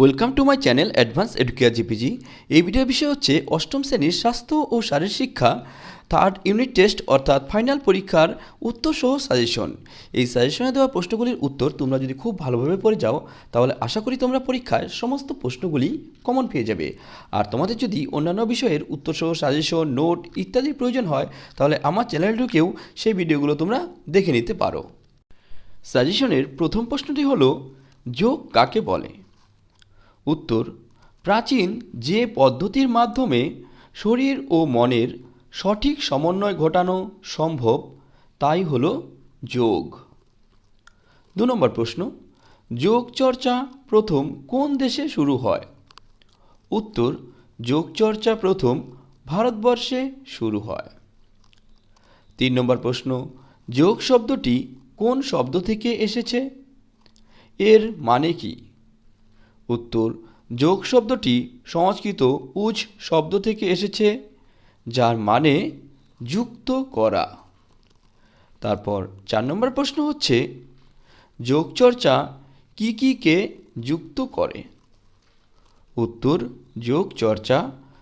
Welcome to my channel advance Educare GPG এই ভিডিওর বিষয় হচ্ছে অষ্টম শ্রেণির স্বাস্থ্য ও শারীর শিক্ষা থার্ড ইউনিট টেস্ট অর্থাৎ ফাইনাল পরীক্ষার উত্তর সহ সাজেশন এই সাজেশনে দেওয়া প্রশ্নগুলির উত্তর তোমরা যদি খুব ভালোভাবে পড়ে যাও, তাহলে আশা করি তোমরা পরীক্ষায় সমস্ত প্রশ্নগুলি কমন পেয়ে যাবে। আর তোমাদের যদি অন্যান্য বিষয়ের উত্তর সহ সাজেশন নোট ইত্যাদির প্রয়োজন হয়, তাহলে আমার চ্যানেলটিকেও সেই ভিডিওগুলো তোমরা দেখে নিতে পারো। সাজেশনের প্রথম প্রশ্নটি হলো, যোগ কাকে বলে? উত্তর, প্রাচীন যে পদ্ধতির মাধ্যমে শরীর ও মনের সঠিক সমন্বয় ঘটানো সম্ভব, তাই হল যোগ। দু নম্বর প্রশ্ন যোগ চর্চা প্রথম কোন দেশে শুরু হয়? উত্তর যোগ চর্চা প্রথম ভারতবর্ষে শুরু হয়। তিন নম্বর প্রশ্ন, যোগ শব্দটি কোন শব্দ থেকে এসেছে? এর মানে কি? উত্তর, যোগ শব্দটি সংস্কৃত উজ শব্দ থেকে এসেছে, যার মানে যুক্ত করা। তারপর চার নম্বর প্রশ্ন হচ্ছে যোগচর্চা কি কি কে যুক্ত করে? উত্তর যোগচর্চা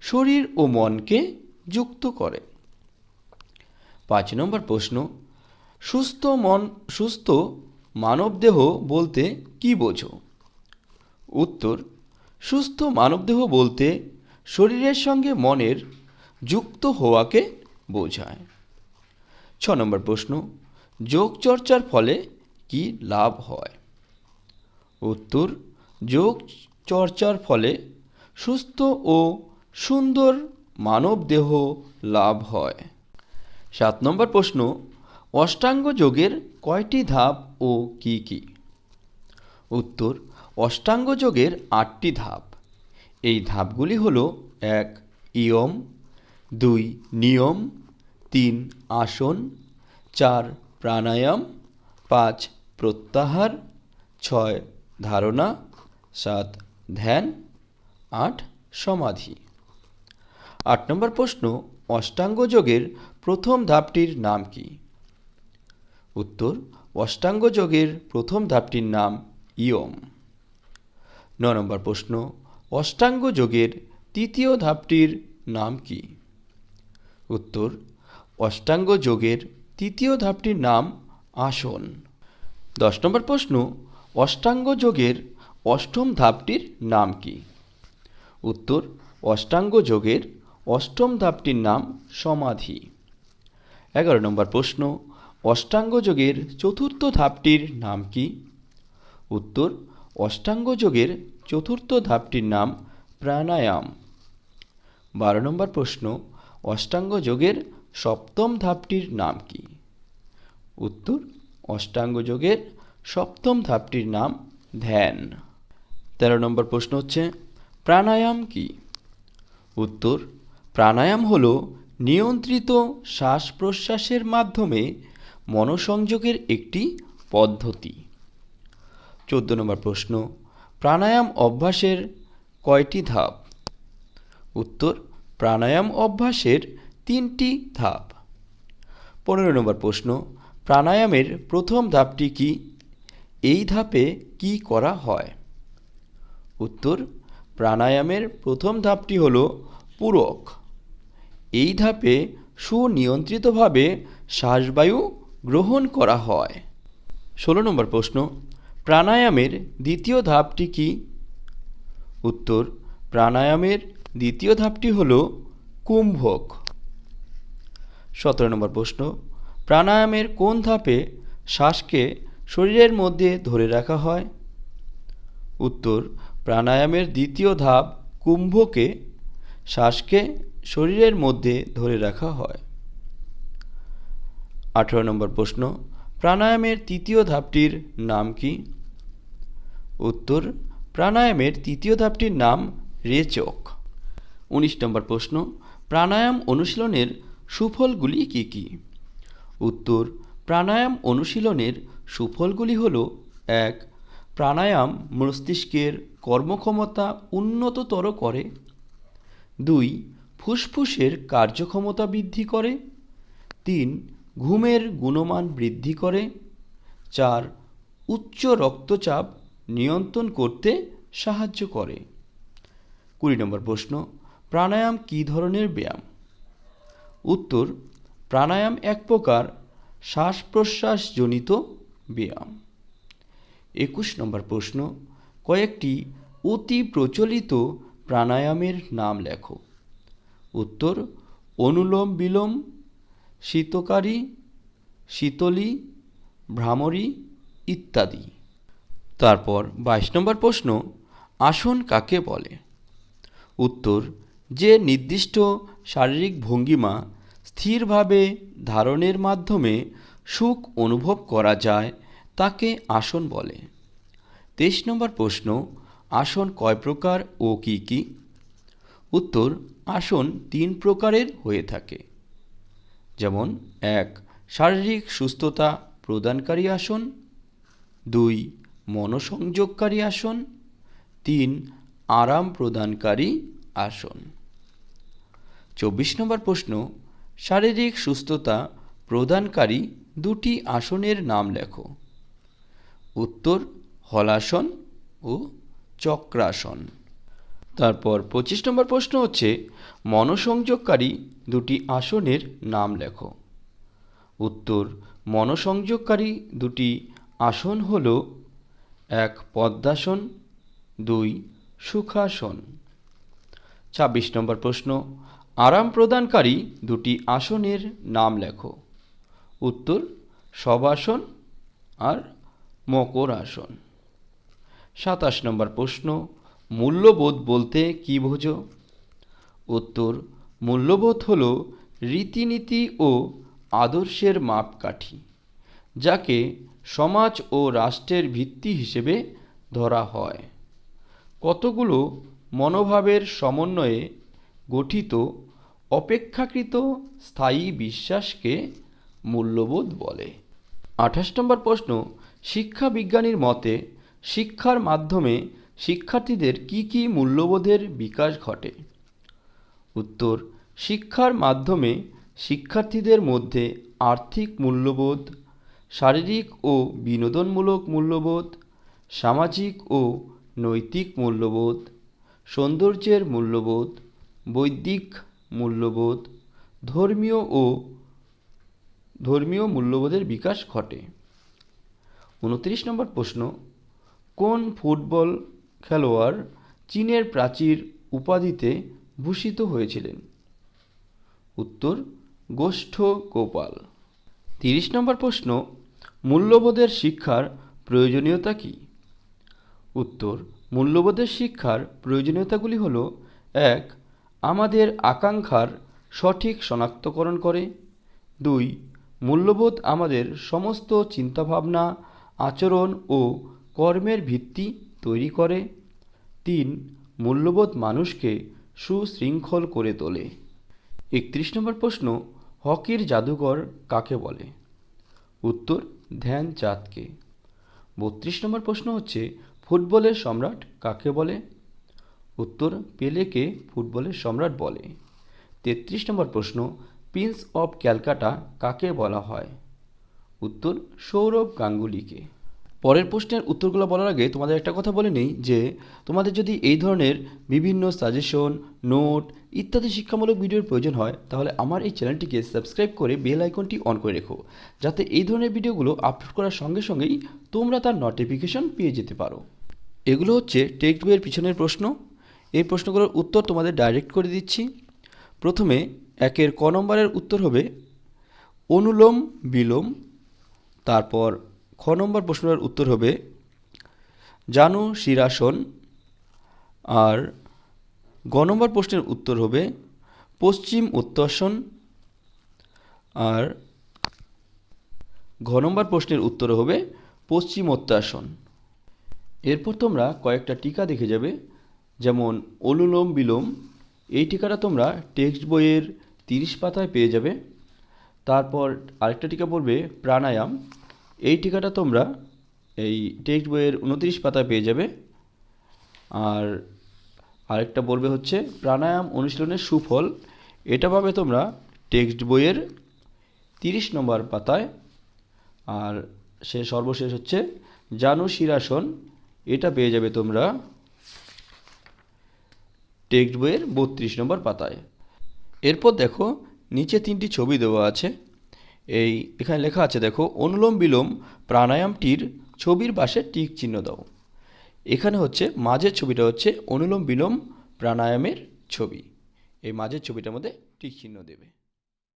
শরীর ও মনকে যুক্ত করে। পাঁচ নম্বর প্রশ্ন, সুস্থ মন, সুস্থ মানবদেহ বলতে কি বোঝো? উত্তর, সুস্থ মানবদেহ বলতে শরীরের সঙ্গে মনের যুক্ত হওয়াকে বোঝায়। ছ নম্বর প্রশ্ন, যোগ চর্চার ফলে কি লাভ হয়? উত্তর, যোগ চর্চার ফলে সুস্থ ও সুন্দর মানবদেহ লাভ হয়। সাত নম্বর প্রশ্ন, অষ্টাঙ্গ যোগের কয়টি ধাপ ও কি কি? উত্তর অষ্টাঙ্গ যোগের আটটি ধাপ। এই ধাপগুলি হল এক, ইয়ম, দুই, নিয়ম, তিন, আসন, চার, প্রাণায়াম, পাঁচ, প্রত্যাহার, ছয়, ধারণা, সাত, ধ্যান, আট, সমাধি। আট নম্বর প্রশ্ন, অষ্টাঙ্গ যোগের প্রথম ধাপটির নাম কি? উত্তর, অষ্টাঙ্গ যোগের প্রথম ধাপটির নাম ইয়ম। ন নম্বর প্রশ্ন, অষ্টাঙ্গ যোগের তৃতীয় ধাপটির নাম কি? উত্তর, অষ্টাঙ্গ যোগের তৃতীয় ধাপটির নাম আসন। দশ নম্বর প্রশ্ন, অষ্টাঙ্গ যোগের অষ্টম ধাপটির নাম কি? উত্তর, অষ্টাঙ্গ যোগের অষ্টম ধাপটির নাম সমাধি। এগারো নম্বর প্রশ্ন, অষ্টাঙ্গ যোগের চতুর্থ ধাপটির নাম কি? উত্তর অষ্টাঙ্গ যোগের চতুর্থ ধাপটির নাম প্রাণায়াম। বারো নম্বর প্রশ্ন, অষ্টাঙ্গ যোগের সপ্তম ধাপটির নাম কি? উত্তর, অষ্টাঙ্গ যোগের সপ্তম ধাপটির নাম ধ্যান। তেরো নম্বর প্রশ্ন হচ্ছে, প্রাণায়াম কি? উত্তর, প্রাণায়াম হল নিয়ন্ত্রিত শ্বাস প্রশ্বাসের মাধ্যমে মনোসংযোগের একটি পদ্ধতি। চোদ্দ নম্বর প্রশ্ন, প্রাণায়াম অভ্যাসের কয়টি ধাপ? উত্তর, প্রাণায়াম অভ্যাসের তিনটি ধাপ। পনেরো নম্বর প্রশ্ন, প্রাণায়ামের প্রথম ধাপটি কি? এই ধাপে কি করা হয়? উত্তর, প্রাণায়ামের প্রথম ধাপটি হল পূরক। এই ধাপে সুনিয়ন্ত্রিতভাবে শ্বাসবায়ু গ্রহণ করা হয়। ষোলো নম্বর প্রশ্ন প্রাণায়ামের দ্বিতীয় ধাপটি কি? উত্তর, প্রাণায়ামের দ্বিতীয় ধাপটি হল কুম্ভক। সতেরো নম্বর প্রশ্ন, প্রাণায়ামের কোন ধাপে শ্বাসকে শরীরের মধ্যে ধরে রাখা হয়? উত্তর, প্রাণায়ামের দ্বিতীয় ধাপ কুম্ভকে শ্বাসকে শরীরের মধ্যে ধরে রাখা হয়। আঠেরো নম্বর প্রশ্ন প্রাণায়ামের তৃতীয় ধাপটির নাম কি? উত্তর, প্রাণায়ামের তৃতীয় ধাপটির নাম রেচক। উনিশ নম্বর প্রশ্ন, প্রাণায়াম অনুশীলনের সুফলগুলি কি কি? উত্তর, প্রাণায়াম অনুশীলনের সুফলগুলি হল, এক, প্রাণায়াম মস্তিষ্কের কর্মক্ষমতা উন্নততর করে। দুই, ফুসফুসের কার্যক্ষমতা বৃদ্ধি করে। তিন ঘুমের গুণমান বৃদ্ধি করে চার উচ্চ রক্তচাপ নিয়ন্ত্রণ করতে সাহায্য করে। কুড়ি নম্বর প্রশ্ন, প্রাণায়াম কী ধরনের ব্যায়াম? উত্তর, প্রাণায়াম এক প্রকার শ্বাস প্রশ্বাসজনিত ব্যায়াম। একুশ নম্বর প্রশ্ন, কয়েকটি অতি প্রচলিত প্রাণায়ামের নাম লেখো। উত্তর অনুলোম বিলোম শীতকারী, শীতলী, ভ্রামরী ইত্যাদি। তারপর বাইশ নম্বর প্রশ্ন, আসন কাকে বলে? উত্তর, যে নির্দিষ্ট শারীরিক ভঙ্গিমা স্থিরভাবে ধারণের মাধ্যমে সুখ অনুভব করা যায়, তাকে আসন বলে। তেইশ নম্বর প্রশ্ন, আসন কয় প্রকার ও কি কি? উত্তর, আসন তিন প্রকারের হয়ে থাকে। যেমন, এক, শারীরিক সুস্থতা প্রদানকারী আসন। দুই, মনোসংযোগকারী আসন। তিন, আরাম প্রদানকারী আসন। চব্বিশ নম্বর প্রশ্ন, শারীরিক সুস্থতা প্রদানকারী দুটি আসনের নাম লেখো। উত্তর, হলাসন ও চক্রাসন। তারপর পঁচিশ নম্বর প্রশ্ন হচ্ছে, মনসংযোগকারী দুটি আসনের নাম লেখো। উত্তর, মনসংযোগকারী দুটি আসন হল এক পদ্মাসন, দুই সুখাসন। ছাব্বিশ নম্বর প্রশ্ন, আরাম প্রদানকারী দুটি আসনের নাম লেখো। উত্তর শবাসন আর মকর আসন সাতাশ নম্বর প্রশ্ন, মূল্যবোধ বলতে কী বোঝো? উত্তর মূল্যবোধ হল রীতিনীতি ও আদর্শের মাপকাঠি, যাকে সমাজ ও রাষ্ট্রের ভিত্তি হিসেবে ধরা হয়। কতগুলো মনোভাবের সমন্বয়ে গঠিত, অপেক্ষাকৃত স্থায়ী বিশ্বাসকে মূল্যবোধ বলে। আঠাশ নম্বর প্রশ্ন, শিক্ষা বিজ্ঞানীর মতে শিক্ষার মাধ্যমে শিক্ষার্থীদের কি কি মূল্যবোধের বিকাশ ঘটে? উত্তর, শিক্ষার মাধ্যমে শিক্ষার্থীদের মধ্যে আর্থিক মূল্যবোধ, শারীরিক ও বিনোদনমূলক মূল্যবোধ, সামাজিক ও নৈতিক মূল্যবোধ, সৌন্দর্যের মূল্যবোধ, বৈদিক মূল্যবোধ, ধর্মীয় ও ধর্মীয় মূল্যবোধের বিকাশ ঘটে। উনত্রিশ নম্বর প্রশ্ন, কোন ফুটবল খেলোয়াড় চীনের প্রাচীর উপাধিতে ভূষিত হয়েছিলেন। উত্তর, গোষ্ঠ গোপাল। তিরিশ নম্বর প্রশ্ন, মূল্যবোধের শিক্ষার প্রয়োজনীয়তা কী? উত্তর, মূল্যবোধের শিক্ষার প্রয়োজনীয়তাগুলি হল, এক, আমাদের আকাঙ্ক্ষার সঠিক শনাক্তকরণ করে। দুই, মূল্যবোধ আমাদের সমস্ত চিন্তাভাবনা, আচরণ ও কর্মের ভিত্তি তৈরি করে। তিন, মূল্যবোধ মানুষকে সুশৃঙ্খল করে তোলে। একত্রিশ নম্বর প্রশ্ন, হকির জাদুঘর কাকে বলে? উত্তর, ধ্যান চাঁদকে। বত্রিশ নম্বর প্রশ্ন হচ্ছে, ফুটবলের সম্রাট কাকে বলে? উত্তর, পেলেকে ফুটবলের সম্রাট বলে। তেত্রিশ নম্বর প্রশ্ন, প্রিন্স অফ ক্যালকাটা কাকে বলা হয়? উত্তর, সৌরভ গাঙ্গুলিকে। পরের প্রশ্নের উত্তরগুলো বলার আগে তোমাদের একটা কথা বলে নেই যে তোমাদের যদি এই ধরনের বিভিন্ন সাজেশন নোট ইত্যাদি শিক্ষামূলক ভিডিওর প্রয়োজন হয়, তাহলে আমার এই চ্যানেলটিকে সাবস্ক্রাইব করে বেল আইকনটি অন করে রেখো, যাতে এই ধরনের ভিডিওগুলো আপলোড করার সঙ্গে সঙ্গেই তোমরা তার নোটিফিকেশন পেয়ে যেতে পারো। এগুলো হচ্ছে টেক্সট বইয়ের পিছনের প্রশ্ন। এই প্রশ্নগুলোর উত্তর তোমাদের ডাইরেক্ট করে দিচ্ছি। প্রথমে একের ক নম্বরের উত্তর হবে অনুলোম বিলোম তারপর খ নম্বর প্রশ্নের উত্তর হবে, জানু শিরাসন আর গ নম্বর প্রশ্নের উত্তর হবে, পশ্চিম উত্তরসন, আর ঘ নম্বর প্রশ্নের উত্তর হবে, পশ্চিম পশ্চিমোত্তাসন এরপর তোমরা কয়েকটা টিকা দেখে যাবে, যেমন অনুলোম বিলোম, এই টিকাটা তোমরা টেক্সট বইয়ের তিরিশ পাতায় পেয়ে যাবে। তারপর আরেকটা টিকা পড়বে প্রাণায়াম এই টিকাটা তোমরা এই টেক্সট বইয়ের উনত্রিশ পাতায় পেয়ে যাবে। আর আরেকটা বলবে হচ্ছে, প্রাণায়াম অনুশীলনের সুফল। এটা পাবে তোমরা টেক্সট বইয়ের তিরিশ নম্বর পাতায়। আর সে সর্বশেষ হচ্ছে, জানু শিরাসন, এটা পেয়ে যাবে তোমরা টেক্সট বইয়ের বত্রিশ নম্বর পাতায়। এরপর দেখো, নিচে তিনটি ছবি দেওয়া আছে। এই এখানে লেখা আছে, দেখো, অনুলোম বিলোম প্রাণায়ামটির ছবির পাশে টিক চিহ্ন দাও। এখানে হচ্ছে, মাঝের ছবিটা হচ্ছে অনুলোম বিলোম প্রাণায়ামের ছবি। এই মাঝের ছবিটার মধ্যে টিক চিহ্ন দেবে।